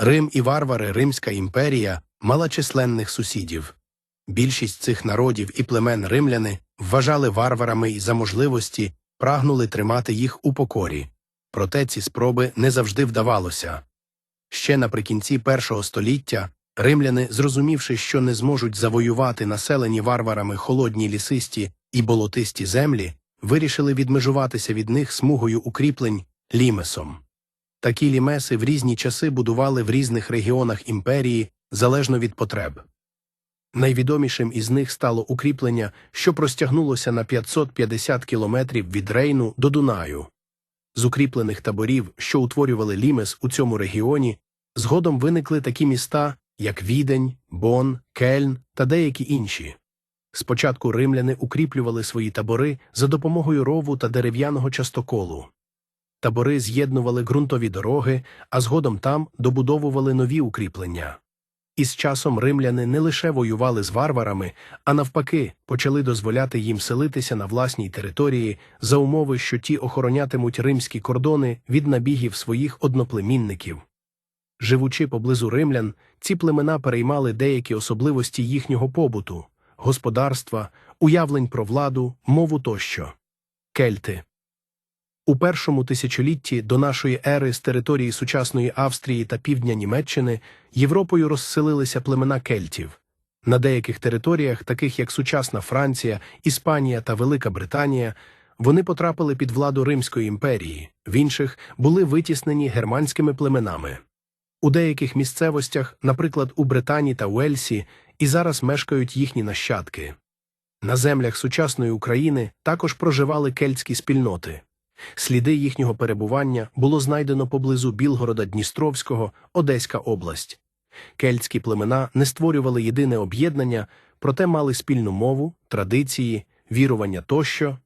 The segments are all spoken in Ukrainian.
Рим і варвари Римська імперія мала численних сусідів. Більшість цих народів і племен римляни вважали варварами і за можливості прагнули тримати їх у покорі. Проте ці спроби не завжди вдавалося. Ще наприкінці першого століття римляни, зрозумівши, що не зможуть завоювати населені варварами холодні лісисті і болотисті землі, вирішили відмежуватися від них смугою укріплень лімесом. Такі лімеси в різні часи будували в різних регіонах імперії залежно від потреб. Найвідомішим із них стало укріплення, що простягнулося на 550 кілометрів від Рейну до Дунаю. З укріплених таборів, що утворювали лімес у цьому регіоні, згодом виникли такі міста, як Відень, Бон, Кельн та деякі інші. Спочатку римляни укріплювали свої табори за допомогою рову та дерев'яного частоколу. Табори з'єднували ґрунтові дороги, а згодом там добудовували нові укріплення. Із часом римляни не лише воювали з варварами, а навпаки, почали дозволяти їм селитися на власній території за умови, що ті охоронятимуть римські кордони від набігів своїх одноплемінників. Живучи поблизу римлян, ці племена переймали деякі особливості їхнього побуту, господарства, уявлень про владу, мову тощо. Кельти у першому тисячолітті до нашої ери з території сучасної Австрії та півдня Німеччини Європою розселилися племена кельтів. На деяких територіях, таких як сучасна Франція, Іспанія та Велика Британія, вони потрапили під владу Римської імперії, в інших були витіснені германськими племенами. У деяких місцевостях, наприклад, у Британії та Уельсі, і зараз мешкають їхні нащадки. На землях сучасної України також проживали кельтські спільноти. Сліди їхнього перебування було знайдено поблизу Білгорода Дністровського, Одеська область. Кельтські племена не створювали єдине об'єднання, проте мали спільну мову, традиції, вірування тощо.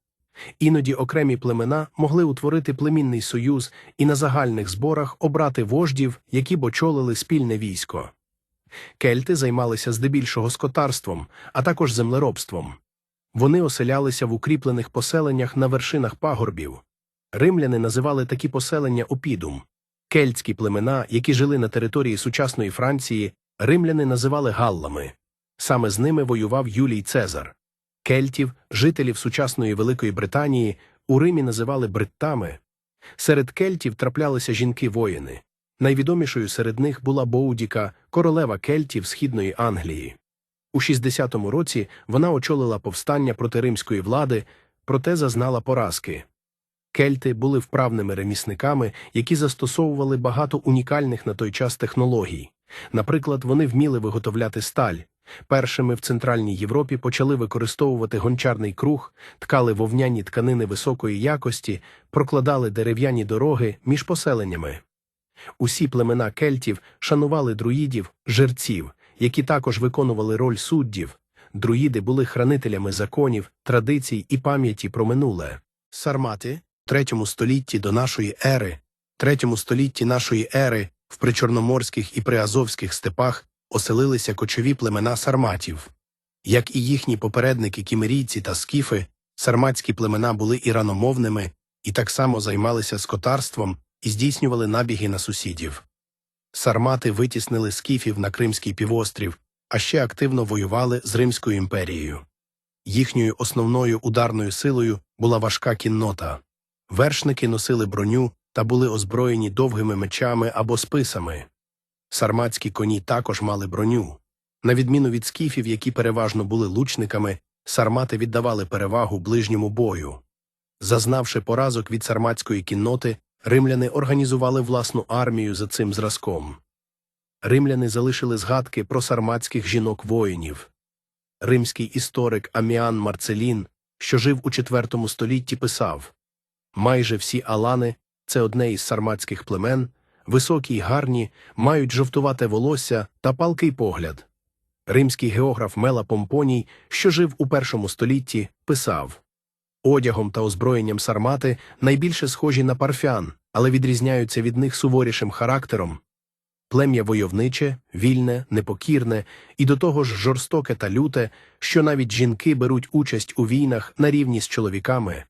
Іноді окремі племена могли утворити племінний союз і на загальних зборах обрати вождів, які б очолили спільне військо. Кельти займалися здебільшого скотарством, а також землеробством. Вони оселялися в укріплених поселеннях на вершинах пагорбів. Римляни називали такі поселення опідум. Кельтські племена, які жили на території сучасної Франції, римляни називали галлами. Саме з ними воював Юлій Цезар. Кельтів, жителів сучасної Великої Британії, у Римі називали бриттами. Серед кельтів траплялися жінки-воїни. Найвідомішою серед них була Боудіка, королева кельтів Східної Англії. У 60-му році вона очолила повстання проти римської влади, проте зазнала поразки. Кельти були вправними ремісниками, які застосовували багато унікальних на той час технологій. Наприклад, вони вміли виготовляти сталь. Першими в Центральній Європі почали використовувати гончарний круг, ткали вовняні тканини високої якості, прокладали дерев'яні дороги між поселеннями. Усі племена кельтів шанували друїдів, жерців, які також виконували роль суддів. Друїди були хранителями законів, традицій і пам'яті про минуле. Сармати третьому столітті до нашої ери, третьому столітті нашої ери в причорноморських і приазовських степах оселилися кочові племена сарматів. Як і їхні попередники кімерійці та скіфи, сарматські племена були іраномовними і так само займалися скотарством і здійснювали набіги на сусідів. Сармати витіснили скіфів на Кримський півострів, а ще активно воювали з Римською імперією. Їхньою основною ударною силою була важка кіннота. Вершники носили броню та були озброєні довгими мечами або списами. Сарматські коні також мали броню. На відміну від скіфів, які переважно були лучниками, сармати віддавали перевагу ближньому бою. Зазнавши поразок від сарматської кінноти, римляни організували власну армію за цим зразком. Римляни залишили згадки про сарматських жінок-воїнів. Римський історик Аміан Марцелін, що жив у IV столітті, писав Майже всі алани це одне із сарматських племен, високі й гарні, мають жовтувате волосся та палкий погляд. Римський географ Мела Помпоній, що жив у першому столітті, писав Одягом та озброєнням сармати найбільше схожі на парфян, але відрізняються від них суворішим характером. Плем'я войовниче, вільне, непокірне і до того ж жорстоке та люте, що навіть жінки беруть участь у війнах на рівні з чоловіками.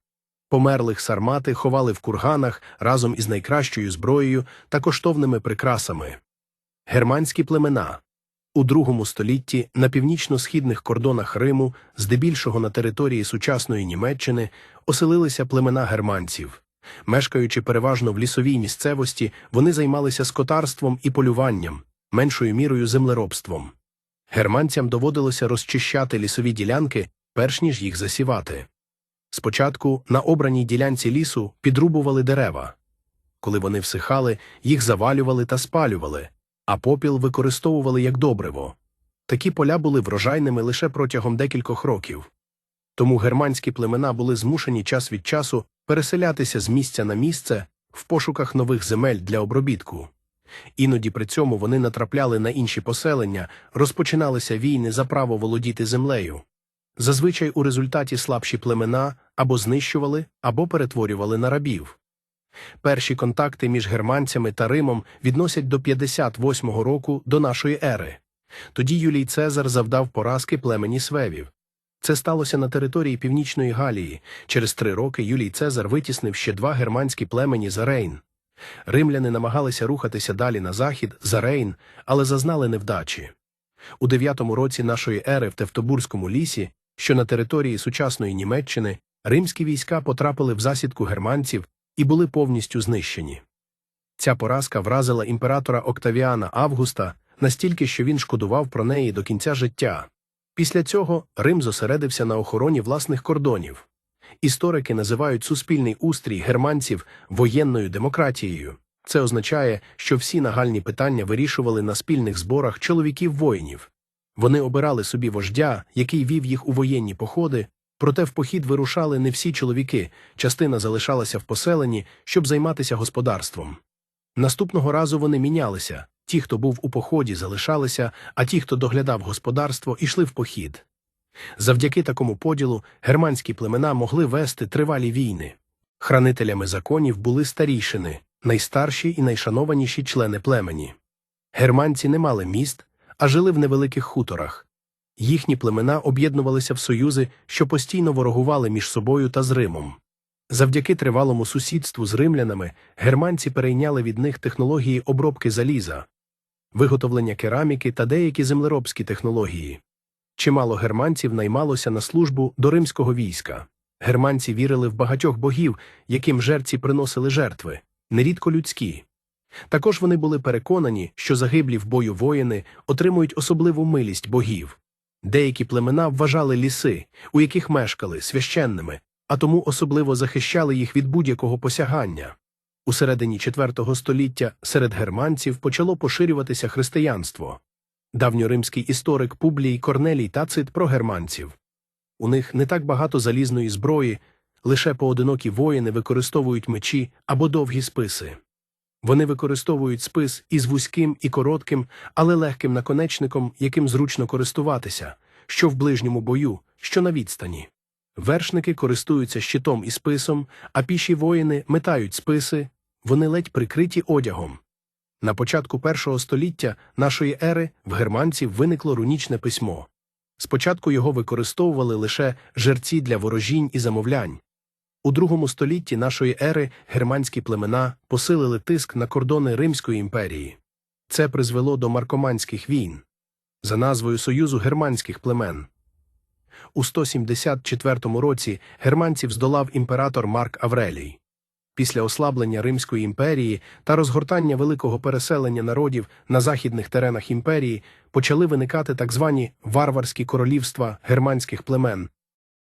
Померлих сармати ховали в курганах разом із найкращою зброєю та коштовними прикрасами. Германські племена у другому столітті на північно-східних кордонах Риму, здебільшого на території сучасної Німеччини, оселилися племена германців. Мешкаючи переважно в лісовій місцевості, вони займалися скотарством і полюванням, меншою мірою землеробством. Германцям доводилося розчищати лісові ділянки, перш ніж їх засівати. Спочатку на обраній ділянці лісу підрубували дерева. Коли вони всихали, їх завалювали та спалювали, а попіл використовували як добриво. Такі поля були врожайними лише протягом декількох років. Тому германські племена були змушені час від часу переселятися з місця на місце в пошуках нових земель для обробітку. Іноді при цьому вони натрапляли на інші поселення, розпочиналися війни за право володіти землею. Зазвичай у результаті слабші племена або знищували, або перетворювали на рабів. Перші контакти між германцями та Римом відносять до 58-го року до нашої ери. Тоді Юлій Цезар завдав поразки племені свевів. Це сталося на території Північної Галії. Через три роки Юлій Цезар витіснив ще два германські племені за Рейн. Римляни намагалися рухатися далі на захід за Рейн, але зазнали невдачі. У дев'ятому році нашої ери в Тевтобурському лісі, що на території сучасної Німеччини, римські війська потрапили в засідку германців і були повністю знищені. Ця поразка вразила імператора Октавіана Августа настільки, що він шкодував про неї до кінця життя. Після цього Рим зосередився на охороні власних кордонів. Історики називають суспільний устрій германців воєнною демократією. Це означає, що всі нагальні питання вирішували на спільних зборах чоловіків-воїнів. Вони обирали собі вождя, який вів їх у воєнні походи, проте в похід вирушали не всі чоловіки, частина залишалася в поселенні, щоб займатися господарством. Наступного разу вони мінялися ті, хто був у поході, залишалися, а ті, хто доглядав господарство, йшли в похід. Завдяки такому поділу германські племена могли вести тривалі війни. Хранителями законів були старійшини, найстарші і найшанованіші члени племені. Германці не мали міст, а жили в невеликих хуторах. Їхні племена об'єднувалися в союзи, що постійно ворогували між собою та з Римом. Завдяки тривалому сусідству з римлянами германці перейняли від них технології обробки заліза, виготовлення кераміки та деякі землеробські технології. Чимало германців наймалося на службу до римського війська. Германці вірили в багатьох богів, яким жерці приносили жертви, нерідко людські. Також вони були переконані, що загиблі в бою воїни отримують особливу милість богів. Деякі племена вважали ліси, у яких мешкали, священними, а тому особливо захищали їх від будь-якого посягання. У середині IV століття серед германців почало поширюватися християнство. Давньоримський історик Публій Корнелій Тацит про германців. У них не так багато залізної зброї, лише поодинокі воїни використовують мечі або довгі списи. Вони використовують спис із вузьким і коротким, але легким наконечником, яким зручно користуватися, що в ближньому бою, що на відстані. Вершники користуються щитом і списом, а піші воїни метають списи, вони ледь прикриті одягом. На початку першого століття нашої ери в германців виникло рунічне письмо. Спочатку його використовували лише жерці для ворожінь і замовлянь. У другому столітті нашої ери германські племена посилили тиск на кордони Римської імперії. Це призвело до маркоманських війн за назвою Союзу германських племен. У 174 році германців здолав імператор Марк Аврелій. Після ослаблення Римської імперії та розгортання великого переселення народів на західних теренах імперії почали виникати так звані варварські королівства германських племен,